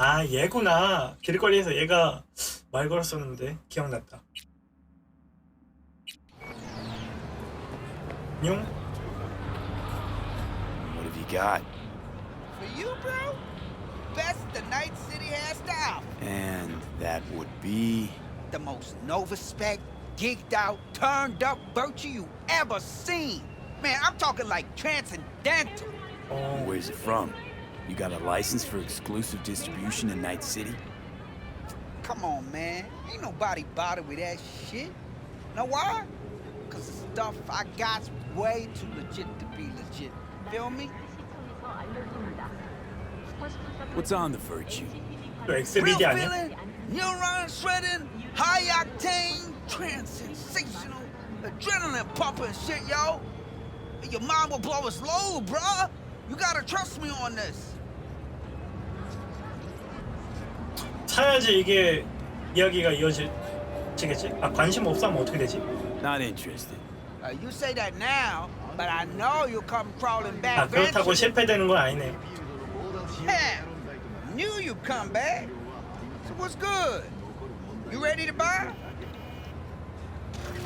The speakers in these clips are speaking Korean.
아 얘구나 길거리에서 얘가 말 걸었었는데 기억났다 용? What have you got? For you, bro? Best the Night City has to offer. And that would be. The most Nova spec, geeked out, turned up virtue you ever seen. Man, I'm talking like transcendental. 어, Where's it from? You got a license for exclusive distribution in Night City? Come on, man. Ain't nobody bothered with that shit. Know why? Cause the stuff I got's way too legit to be legit. Feel me? What's on the virtue? Real feeling, neuron shredding, high octane, transsensational, adrenaline pumping shit, yo. Your mind will blow us load, bruh. You gotta trust me on this. 사야지 이게 이야기가 이어지겠지? 아 관심 없으면 어떻게 되지? Not interested. Uh, you say that now, but I know you'll come crawling back. 아 그렇다고 eventually. 실패되는 건 아니네 Yeah, knew you'd come back. So what's good? You ready to buy?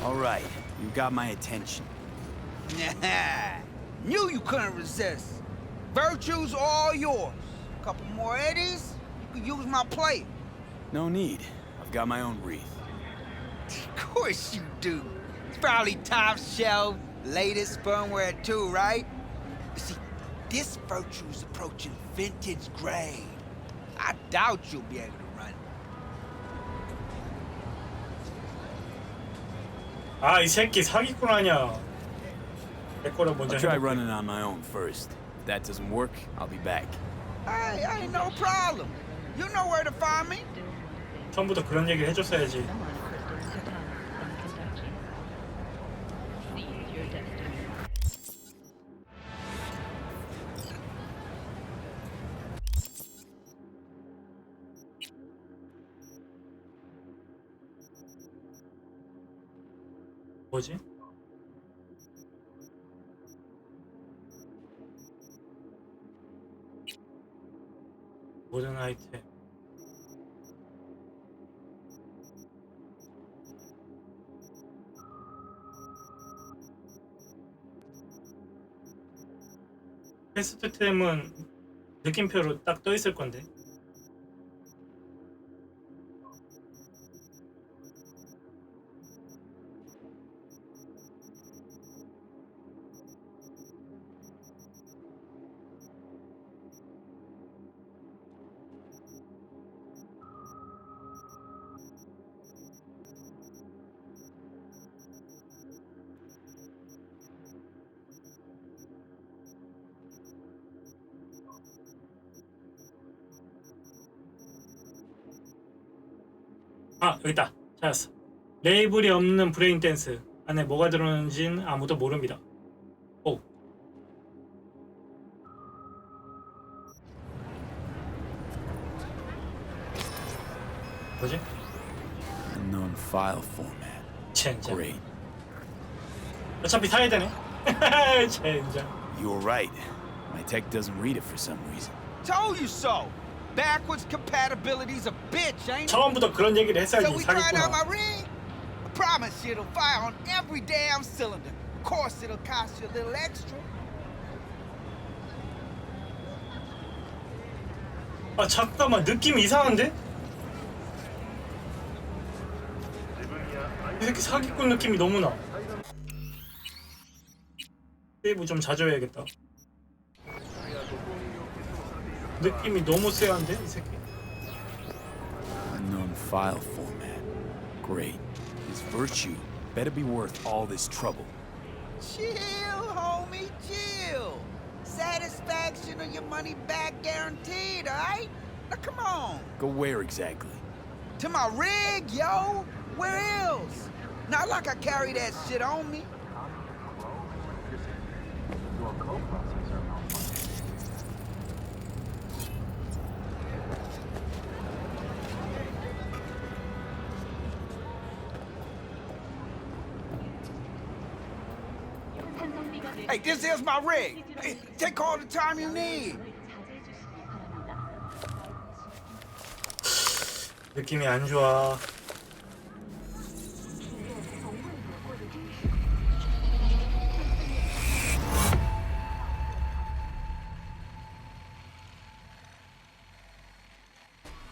All right, you got my attention. knew you couldn't resist. Virtues all yours. Couple more eddies, you could use my plate. No need. I've got my own wreath. Of course you do. It's probably top shelf, latest firmware too, right? You see, this virtue's approaching vintage grade. I doubt you'll be able to run it. 아 이 새끼 사기꾼 아니야 내 거를 먼저 I'll try 해볼게 running on my own first. If that doesn't work, I'll be back. Hey, ain't no problem. You know where to find me. 처음부터 그런 얘기를 해줬어야지 뭐지? 모든 아이템 패스트템은 느낌표로 딱 떠 있을 건데 레이블이 없는 브레인 댄스 안에 뭐가 들어있는지는 아무도 모릅니다 오 뭐지? Unknown file format. 젠장 Great. 어차피 사야 되네 젠장 You were right. My tech doesn't read it for some reason. Told you so. Backwards compatibility's a bitch, ain't it? 처음부터 그런 얘기를 So 했어야지 we trying out my 사기꾼아 rig? I promise you it'll fire on every damn cylinder. Of course it'll cost you a little extra. 아 잠깐만 느낌 이상한데? 이 새끼 사기꾼 느낌이 너무 나 세이브 좀 자주 해야겠다 느낌이 너무 쎄한데 이 새끼 Unknown file format. Great. Virtue better be worth all this trouble. Chill, homie, chill. Satisfaction or your money back guaranteed, alright? Now come on. Go where exactly? To my rig, yo. Where else? Not like I carry that shit on me. Hey, this is my rig. Hey, take all the time you need. 느낌이 안 좋아.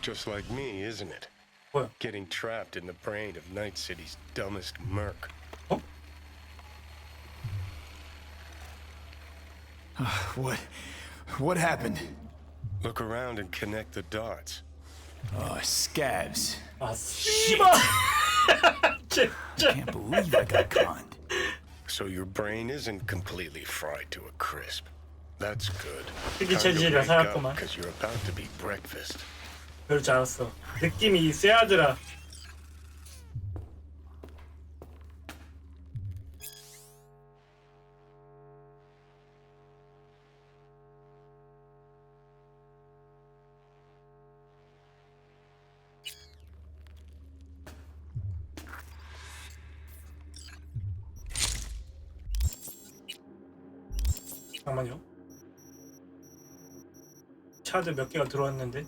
Just like me, isn't it? 뭐야? Getting trapped in the brain of Night City's dumbest merc. What? What happened? Look around and connect the dots. Oh, scabs. 아 씨발. 진짜. Can't believe I got conned. So your brain isn't completely fried to a crisp. That's good. 특이 체질이라 살았구만. because you're about to be breakfast. 그럴 줄 알았어. 느낌이 쎄하더라. 잠깐만요. 차드 몇 개가 들어왔는데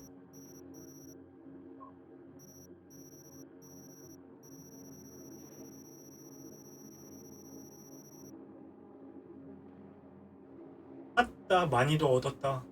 샀다 많이도 얻었다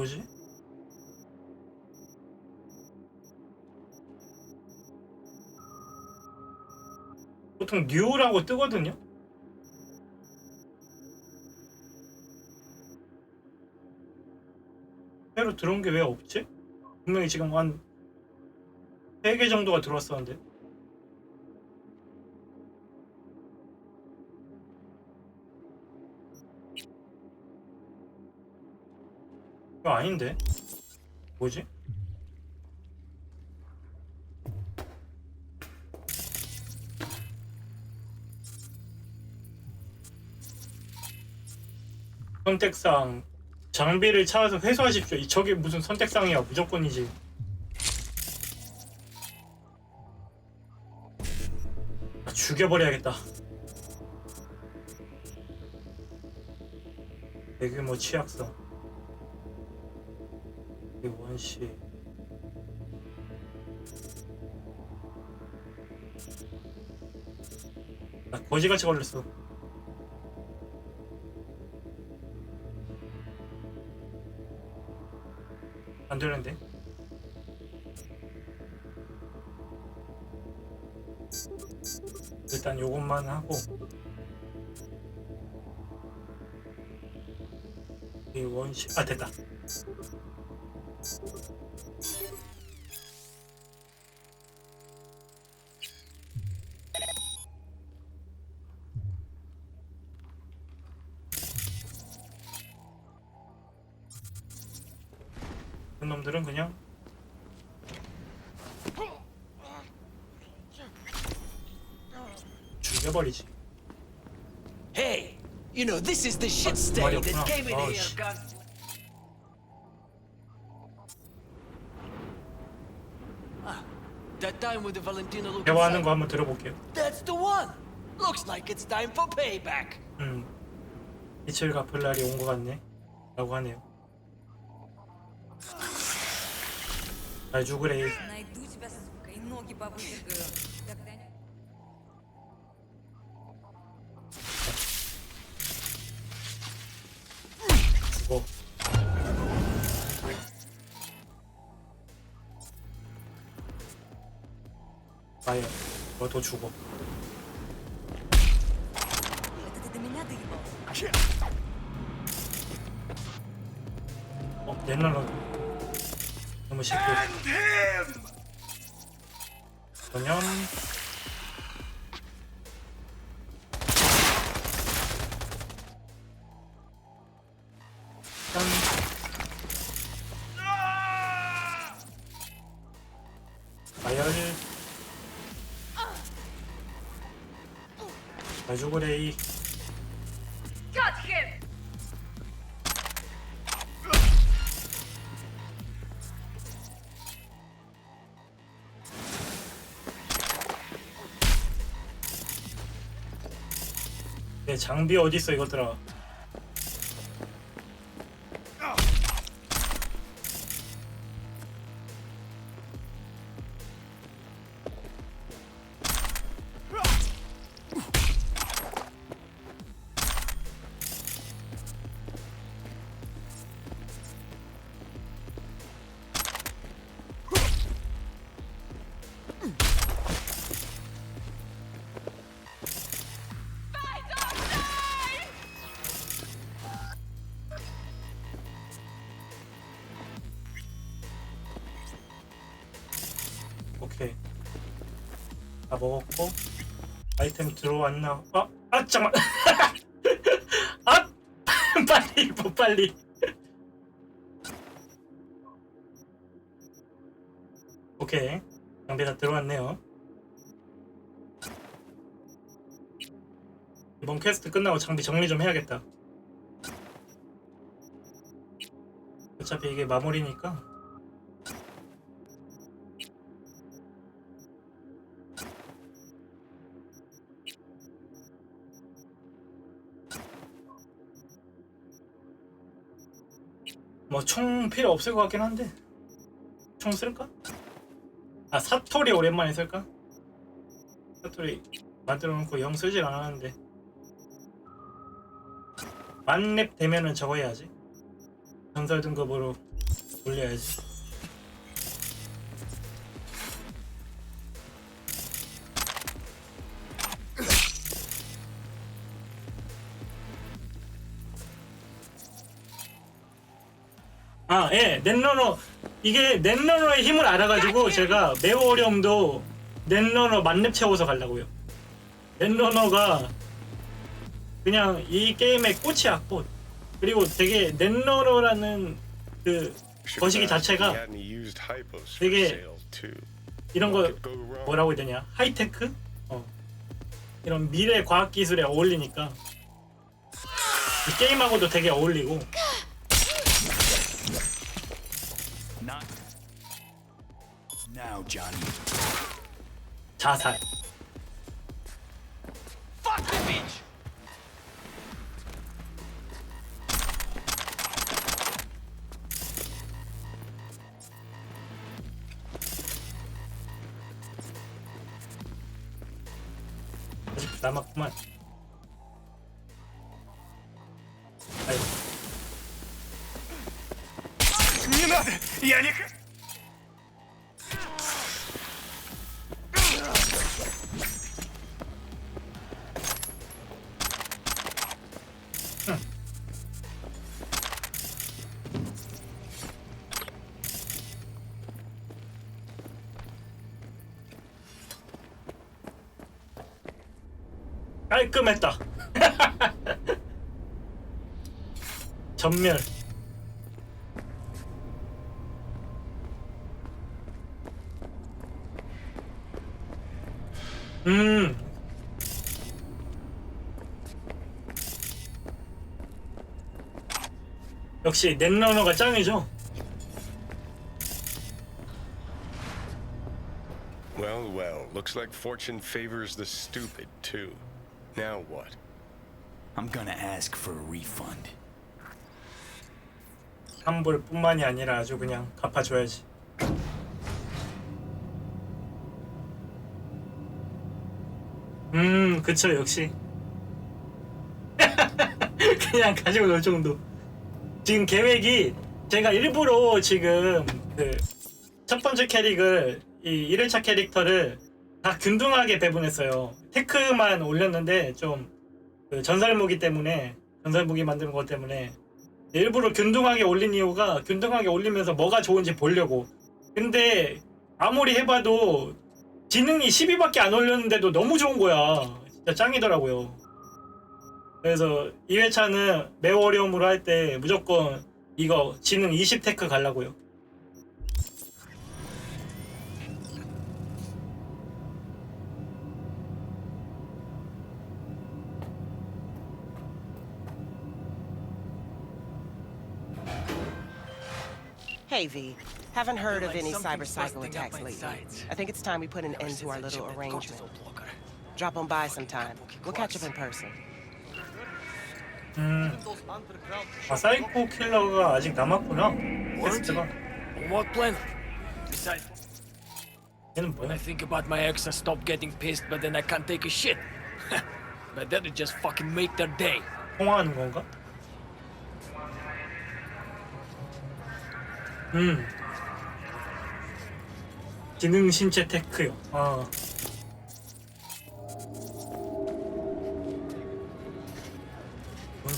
뭐지? 보통 뉴라고 뜨거든요. 새로 들어온 게 왜 없지? 분명히 지금 한 3개 정도가 들어왔었는데. 이거 아닌데? 뭐지? 선택사항 장비를 찾아서 회수하십시오. 이 저게 무슨 선택사항이야? 무조건이지. 아, 죽여버려야겠다. 대규모 취약성. 이 원시. 나 거지같이 걸렸어. 안 되는데? 일단 요것만 하고 이 원시 아 됐다 죽여버리지 Hey, you know, this is the shit 말이 stain 없구나. that came in 아, here. 씨. got- Ah, that time with the Valentina looking 대화하는 psycho. 거 한번 들어볼게요 That's the one. Looks like it's time for payback. 음 빛을 갚을 날이 온 것 같네 라고 하네요 잘 죽으래 Найду тебя, сука, и ноги повыдергаю. 죽어. 아예 뭐더 주고 어, 옛날로 너무 쉽게. 전염. 잘 죽으래 이 Got him. 내 장비 어딨어 이것들아 다 먹었고 아이템 들어왔나? 아, 아 잠깐 아 빨리 입어 빨리. 오케이. 장비 다 들어왔네요. 이번 퀘스트 끝나고 장비 정리 좀 해야겠다. 어차피 이게 마무리니까 뭐 총 필요 없을 것 같긴 한데 총 쓸까? 아 사토리 오랜만에 쓸까? 사토리 만들어 놓고 영 쓰질 않았는데 만렙 되면은 저거 해야지 전설 등급으로 올려야지 아, 예, 넷러너 이게 넷러너의 힘을 알아가지고 제가 매우 어려움도 넷러너 만렙 채워서 가려고요. 넷러너가 그냥 이 게임의 꽃이야 꽃. 그리고 되게 넷러너라는 그 거시기 자체가 되게 이런 거 뭐라고 해야 되냐 하이테크? 어. 이런 미래 과학 기술에 어울리니까 이 게임하고도 되게 어울리고 Not now, Johnny. 자살. Fuck the bitch! 아직 남았구만. 일이 아닐까? 깔끔했다. 전멸. 역시 넷러너가 짱이죠. Well, well, looks like fortune favors the stupid, too. Now what? I'm gonna ask for a refund. 환불뿐만이 아니라 아주 그냥 갚아줘야지. 음, 그쵸 역시. 그냥 가지고 놀 정도. 지금 계획이 제가 일부러 지금 그 첫 번째 캐릭을 이 1회차 캐릭터를 다 균등하게 배분했어요. 테크만 올렸는데 좀그 전설무기 때문에 전설무기 만드는 것 때문에 일부러 균등하게 올린 이유가 균등하게 올리면서 뭐가 좋은지 보려고. 근데 아무리 해봐도 지능이 10위밖에 안 올렸는데도 너무 좋은 거야. 진짜 짱이더라고요. 그래서 2회차는 매우 어려움으로 할 때 무조건 이거 지능 20 테크 가려고요. Hey V, haven't heard of any cyber up attacks lately. I think it's time we put an end to our little arrangement. Drop on by sometime. We'll catch up in person. 음. 아 사이코 킬러가 아직 남았구나. 퀘스트가. On what planet? Besides, 얘는 when 뭐야? I think about my ex, I stop getting pissed, but then I can't take a shit. but that'll just fucking make their day. 통화하는 건가? 음. 기능 신체 테크요. 아.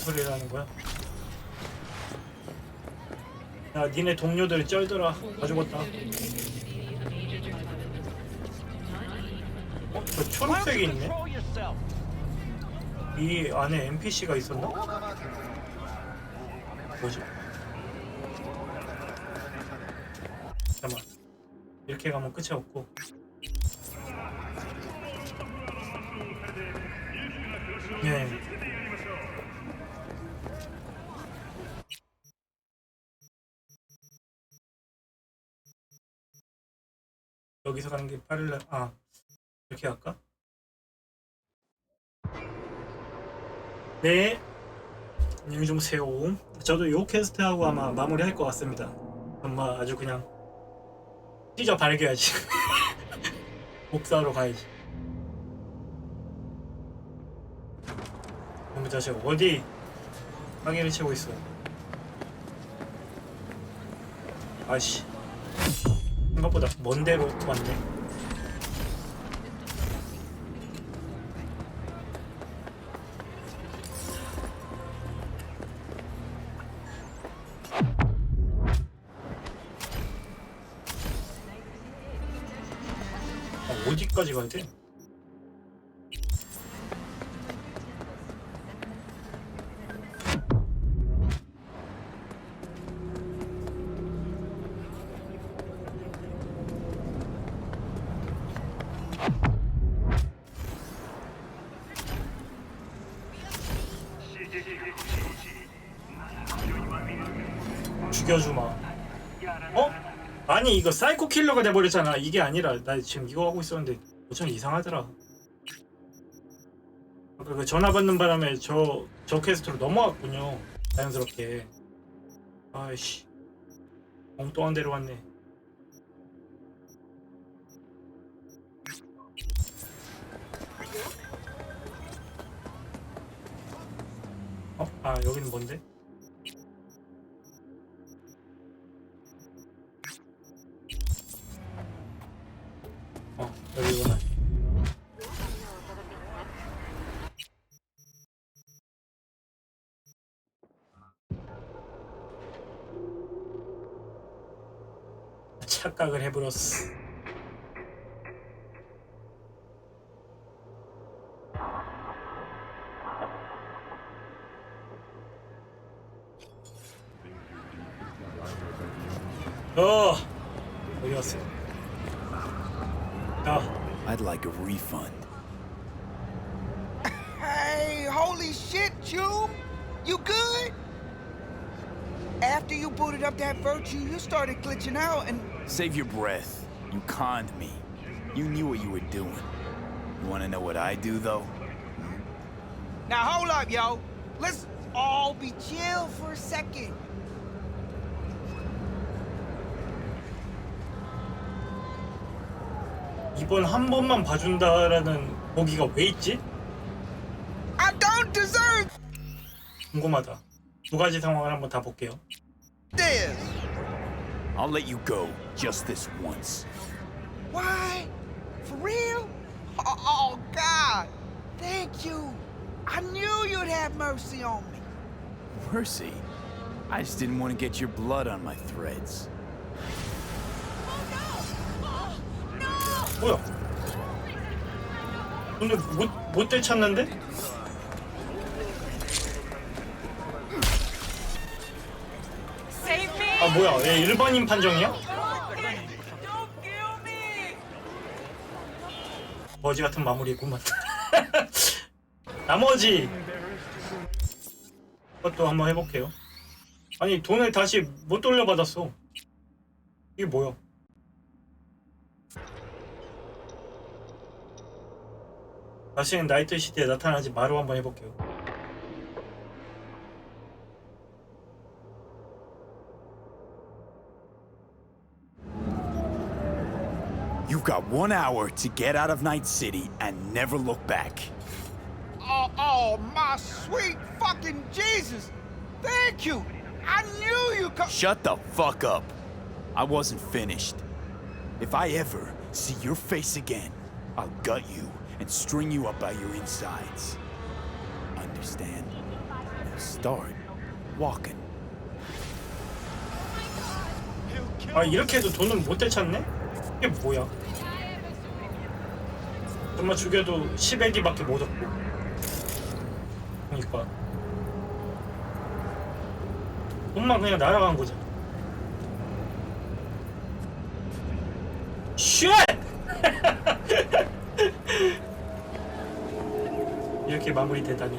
소리라는 거야? 야, 니네 동료들 쩔더라. 다 죽었다. 어? 저 초록색이 있네? 이 안에 NPC가 있었나? 뭐지? 잠깐만 이렇게 가면 끝이 없고 예 여기서 가는 게 빠를래 아 이렇게 할까? 네. 안녕히 주무세요. 저도 요 퀘스트하고 아마 마무리 할 것 같습니다. 아마 아주 그냥 찢어 발겨야지. 목사로 가야지. 너무 자식 어디? 방해를 치고 있어. 아씨 생각보다 먼 데로 왔네 아, 어디까지 가야 돼? 아니 이거 사이코 킬러가 돼버렸잖아. 이게 아니라 나 지금 이거 하고 있었는데 좀 이상하더라. 아까 그 전화 받는 바람에 저 저 퀘스트로 넘어왔군요. 자연스럽게. 아이씨. 엉뚱한 데로 왔네. 어? 아 여기는 뭔데? Oh! I'd like a refund. Hey, holy shit, You good? After you booted up that virtue, you started glitching out and Save your breath. You conned me. You knew what you were doing. You want to know what I do, though? Now hold up, yo. Let's all be chill for a second. 이번 한 번만 봐준다라는 보기가 왜 있지? I don't deserve 궁금하다. 두 가지 상황을 한번 다 볼게요. this. I'll let you go just this once. Why? For real? Oh, oh, God. Thank you. I knew you'd have mercy on me. Mercy. I just didn't want to get your blood on my threads. 뭐야? 근데 못, 못 되찾는데? 뭐야? 얘 일반인 판정이야? 거지 같은 마무리구만. 나머지 것도 한번 해볼게요. 아니 돈을 다시 못 돌려받았어. 이게 뭐야? 다시는 나이트 시티에 나타나지 마로 한번 해볼게요 You've got one hour to get out of Night City and never look back. Oh, oh, my sweet fucking Jesus! Thank you! I knew you could. Shut the fuck up. I wasn't finished. If I ever see your face again, I'll gut you and string you up by your insides. Understand? Now start walking. 아 이렇게 해도 돈을 못 되찾네? 이게 뭐야? 정말 죽여도 10액이밖에 못 얻고 그러니까 돈만 그냥 날아간 거잖아 쉣! 이렇게 마무리되다니